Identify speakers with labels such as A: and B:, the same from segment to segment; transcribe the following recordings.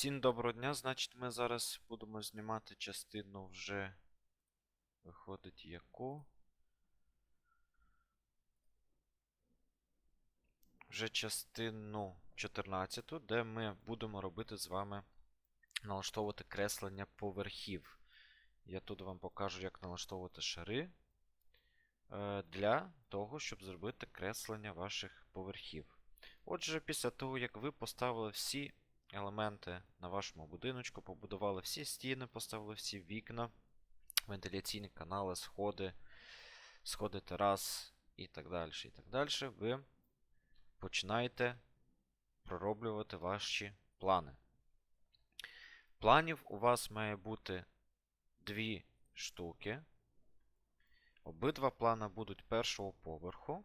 A: Всім доброго дня. Значить, ми зараз будемо знімати частину вже. Виходить яку. Вже частину 14, де ми будемо робити з вами налаштовувати креслення поверхів. Я тут вам покажу, як налаштовувати шари е, для того, щоб зробити креслення ваших поверхів. Отже, після того, як ви поставили всі елементи на вашому будиночку, побудували всі стіни, поставили всі вікна, вентиляційні канали, сходи, сходи терас і так далі. і так далі, Ви починаєте пророблювати ваші плани. Планів у вас має бути дві штуки. Обидва плани будуть першого поверху.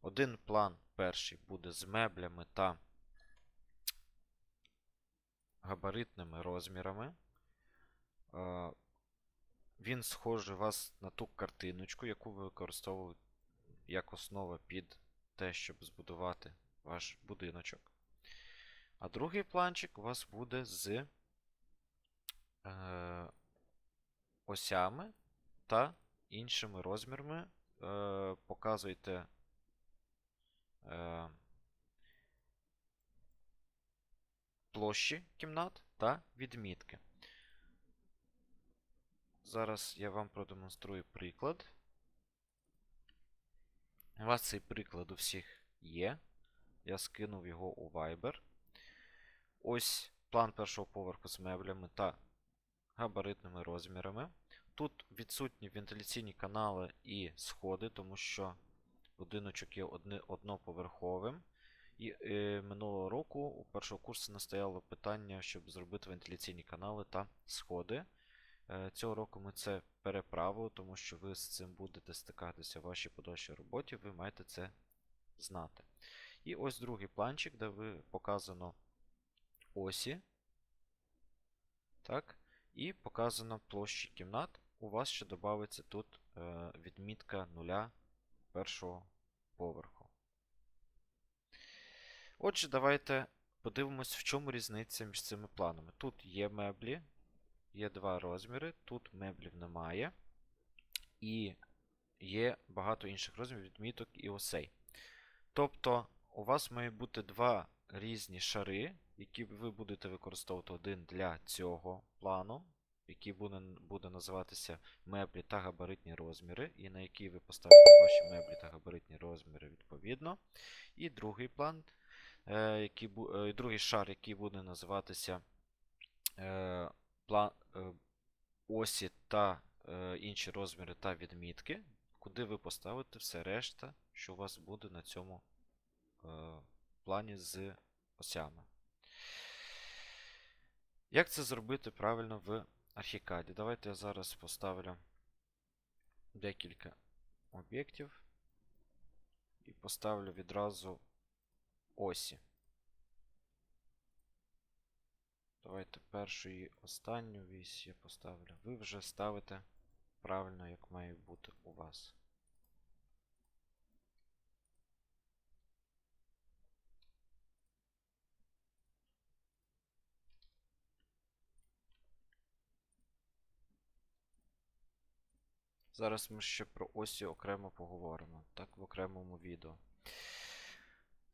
A: Один план перший буде з меблями та габаритними розмірами. Е, Він схожий вас на ту картиночку, яку ви використовували як основа під те, щоб збудувати ваш будиночок. А другий планчик у вас буде з е, осями та іншими розмірами. Е, Показуйте. Е, площі кімнат та відмітки. Зараз я вам продемонструю приклад. У вас цей приклад у всіх є. Я скинув його у Viber. Ось план першого поверху з меблями та габаритними розмірами. Тут відсутні вентиляційні канали і сходи, тому що будиночок є одноповерховим. І е, минулого року у першого курсу настояло питання, щоб зробити вентиляційні канали та сходи. Е, цього року ми це переправили, тому що ви з цим будете стикатися в вашій подальшій роботі, ви маєте це знати. І ось другий планчик, де ви показано осі. Так, і показано площі кімнат. У вас ще додається тут е, відмітка нуля першого поверху. Отже, давайте подивимось, в чому різниця між цими планами. Тут є меблі, є два розміри, тут меблів немає. І є багато інших розмірів, відміток і осей. Тобто, у вас має бути два різні шари, які ви будете використовувати один для цього плану, який буде, буде називатися меблі та габаритні розміри, і на який ви поставите ваші меблі та габаритні розміри відповідно. І другий план який, е, другий шар, який буде називатися е, план, е, осі та е, інші розміри та відмітки, куди ви поставите все решта, що у вас буде на цьому е, плані з осями. Як це зробити правильно в Архікаді? Давайте я зараз поставлю декілька об'єктів і поставлю відразу осі. Давайте першу і останню вісь я поставлю. Ви вже ставите правильно, як має бути у вас. Зараз ми ще про осі окремо поговоримо, так, в окремому відео.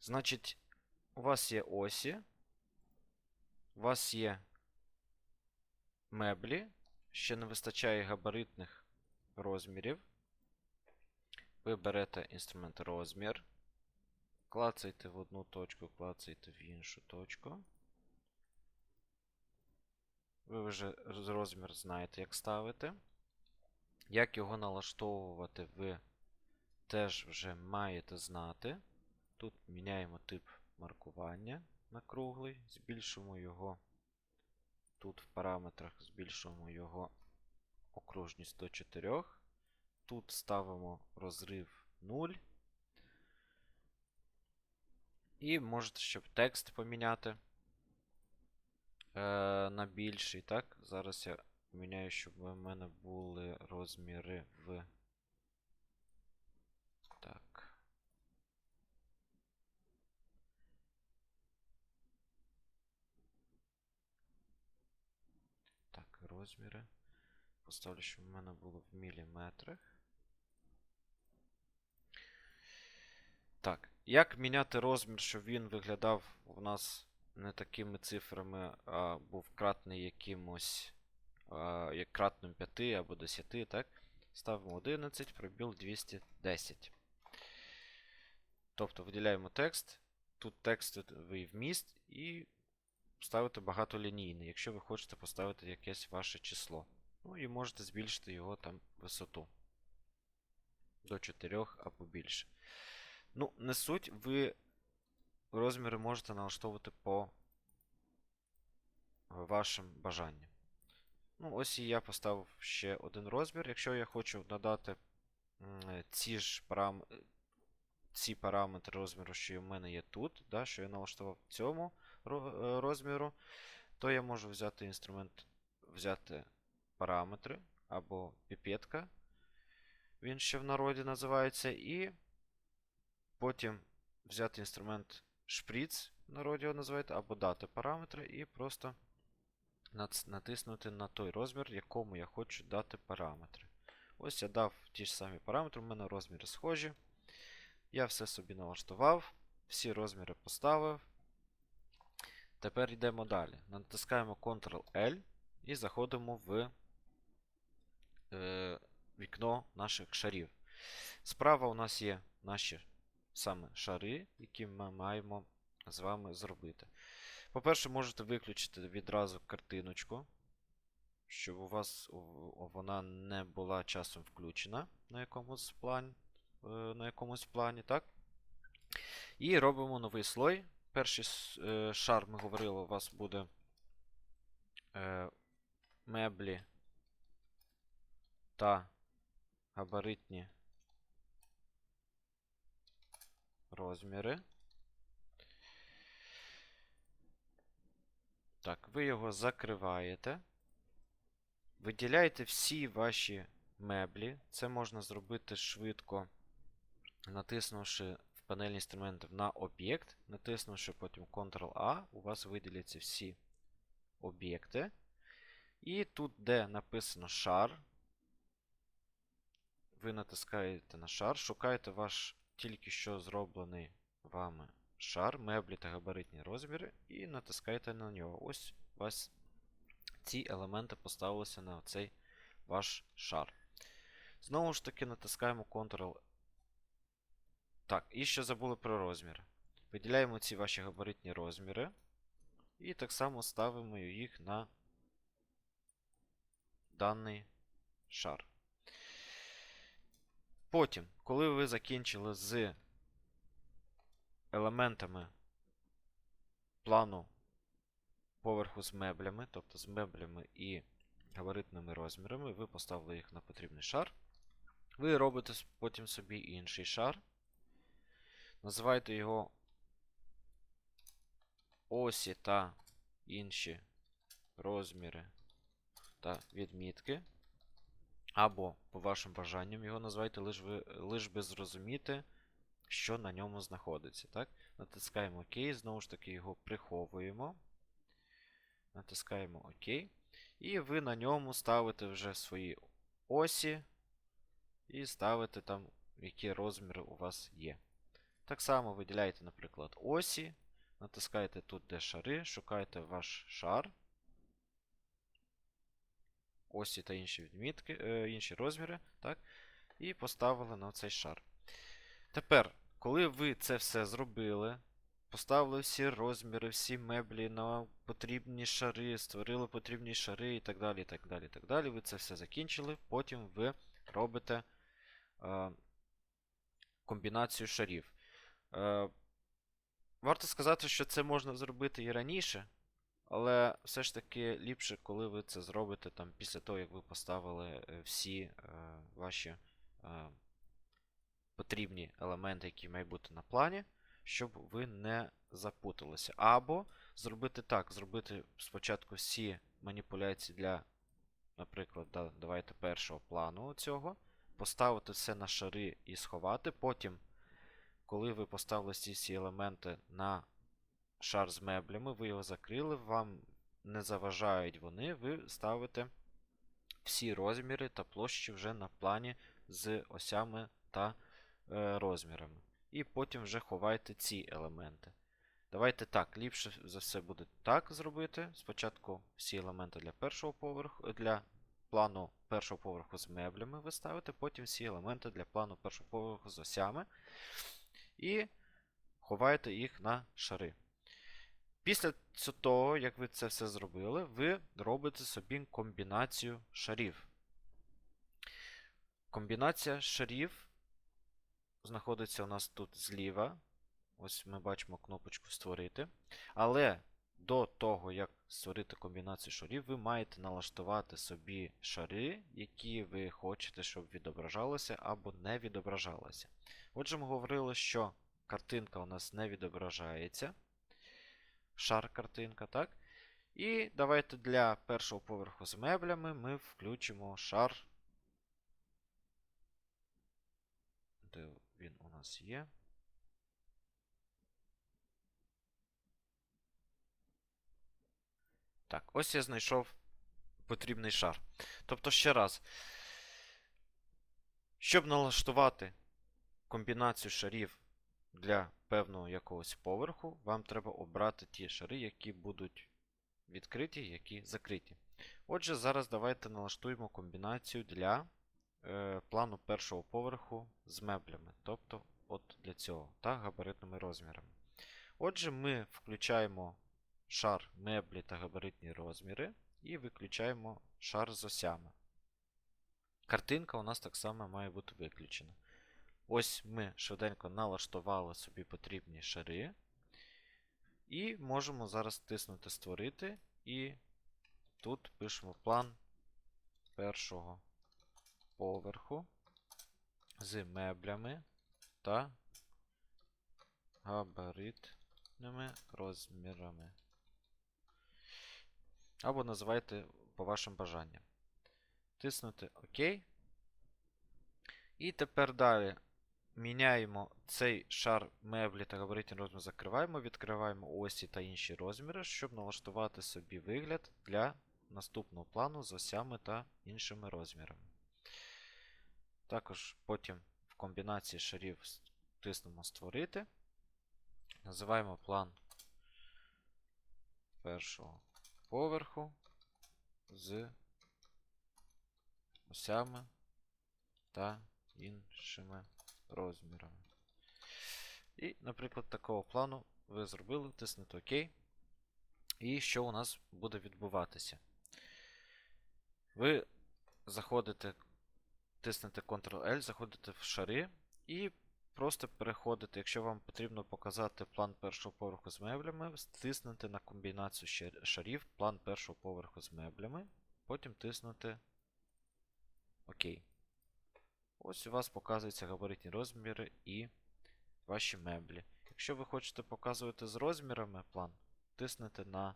A: Значить, у вас є осі, у вас є меблі, ще не вистачає габаритних розмірів. Ви берете інструмент розмір, клацаєте в одну точку, клацаєте в іншу точку. Ви вже розмір знаєте, як ставити. Як його налаштовувати, ви теж вже маєте знати. Тут міняємо тип маркування на круглий, збільшуємо його. Тут в параметрах збільшуємо його окружність до 4. Тут ставимо розрив 0. І можете, щоб текст поміняти е, на більший. Так? Зараз я поміняю, щоб у мене були розміри в. Так. Розміри. Поставлю, щоб в мене було в міліметрах. Так, як міняти розмір, щоб він виглядав у нас не такими цифрами, а був кратний якимось, а, кратним 5 або 10, так? Ставимо 11, пробіл 210. Тобто виділяємо текст, тут текстовий вміст і ставите багатолінійний, якщо ви хочете поставити якесь ваше число. Ну і можете збільшити його там висоту до 4 або більше. Ну, не суть, ви розміри можете налаштовувати по вашим бажанням. Ну, ось і я поставив ще один розмір. Якщо я хочу надати ці ж парам... ці параметри розміру, що в мене є тут, да, що я налаштував в цьому е, розміру, то я можу взяти інструмент, взяти параметри або піпетка, він ще в народі називається, і потім взяти інструмент шприц, в народі його називають, або дати параметри, і просто натиснути на той розмір, якому я хочу дати параметри. Ось я дав ті ж самі параметри, у мене розміри схожі. Я все собі налаштував, всі розміри поставив. Тепер йдемо далі. Натискаємо Ctrl-L і заходимо в е, вікно наших шарів. Справа у нас є наші саме шари, які ми маємо з вами зробити. По-перше, можете виключити відразу картиночку, щоб у вас вона не була часом включена на якомусь плані, на якомусь плані, так? І робимо новий слой. Перший е, шар, ми говорили, у вас буде е, меблі та габаритні розміри. Так, ви його закриваєте. Виділяєте всі ваші меблі. Це можна зробити швидко, натиснувши в інструментів на об'єкт, натиснувши потім Ctrl-A, у вас виділяться всі об'єкти. І тут, де написано шар, ви натискаєте на шар, шукаєте ваш тільки що зроблений вами шар, меблі та габаритні розміри, і натискаєте на нього. Ось у вас ці елементи поставилися на цей ваш шар. Знову ж таки, натискаємо Ctrl. Так, і ще забули про розмір. Виділяємо ці ваші габаритні розміри. І так само ставимо їх на даний шар. Потім, коли ви закінчили з елементами плану поверху з меблями, тобто з меблями і габаритними розмірами, ви поставили їх на потрібний шар. Ви робите потім собі інший шар. Називаєте його осі та інші розміри та відмітки. Або, по вашим бажанням, його назвайте, лиш, ви, лиш би зрозуміти, що на ньому знаходиться. Так? Натискаємо ОК, знову ж таки його приховуємо. Натискаємо ОК. І ви на ньому ставите вже свої осі. І ставите там, які розміри у вас є. Так само виділяєте, наприклад, осі. Натискаєте тут, де шари, шукаєте ваш шар. Осі та інші відмітки, е, інші розміри, так? І поставили на цей шар. Тепер, коли ви це все зробили, поставили всі розміри, всі меблі на потрібні шари, створили потрібні шари і так далі, і так далі, і так далі. Ви це все закінчили, потім ви робите е, комбінацію шарів. Е, варто сказати, що це можна зробити і раніше, але все ж таки ліпше, коли ви це зробите там, після того, як ви поставили е, всі е, ваші потрібні елементи, які мають бути на плані, щоб ви не запуталися. Або зробити так: зробити спочатку всі маніпуляції для, наприклад, да, давайте першого плану цього, поставити все на шари і сховати. Потім, коли ви поставили всі ці елементи на шар з меблями, ви його закрили, вам не заважають вони, ви ставите всі розміри та площі вже на плані з осями та е, розмірами. І потім вже ховайте ці елементи. Давайте так, ліпше за все буде так зробити. Спочатку всі елементи для першого поверху, для плану першого поверху з меблями ви ставите, потім всі елементи для плану першого поверху з осями. І ховаєте їх на шари. Після того, як ви це все зробили, ви робите собі комбінацію шарів. Комбінація шарів знаходиться у нас тут зліва. Ось ми бачимо кнопочку Створити. Але до того, як створити комбінацію шарів, ви маєте налаштувати собі шари, які ви хочете, щоб відображалися або не відображалися. Отже, ми говорили, що картинка у нас не відображається. Шар картинка, так? І давайте для першого поверху з меблями ми включимо шар. Де він у нас є? Так, ось я знайшов потрібний шар. Тобто, ще раз, щоб налаштувати комбінацію шарів для певного якогось поверху, вам треба обрати ті шари, які будуть відкриті, які закриті. Отже, зараз давайте налаштуємо комбінацію для е, плану першого поверху з меблями. Тобто, от для цього, та габаритними розмірами. Отже, ми включаємо шар меблі та габаритні розміри і виключаємо шар з осями. Картинка у нас так само має бути виключена. Ось ми швиденько налаштували собі потрібні шари. І можемо зараз тиснути Створити. І тут пишемо план першого поверху з меблями та габаритними розмірами. Або називайте по вашим бажанням. Тиснути ОК. І тепер далі міняємо цей шар меблі та габаритні розмір закриваємо, відкриваємо осі та інші розміри, щоб налаштувати собі вигляд для наступного плану з осями та іншими розмірами. Також потім в комбінації шарів тиснемо Створити. Називаємо план першого поверху з осями та іншими розмірами. І, наприклад, такого плану ви зробили, тиснете ОК. І що у нас буде відбуватися? Ви заходите, тиснете Ctrl-L, заходите в шари і просто переходите, якщо вам потрібно показати план першого поверху з меблями, тиснете на комбінацію шарів план першого поверху з меблями, потім тиснете ОК. Ось у вас показуються габаритні розміри і ваші меблі. Якщо ви хочете показувати з розмірами план, тиснете на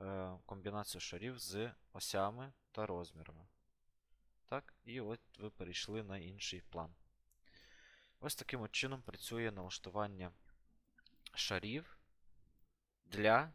A: е, комбінацію шарів з осями та розмірами. Так, і от ви перейшли на інший план. Ось таким чином працює налаштування шарів для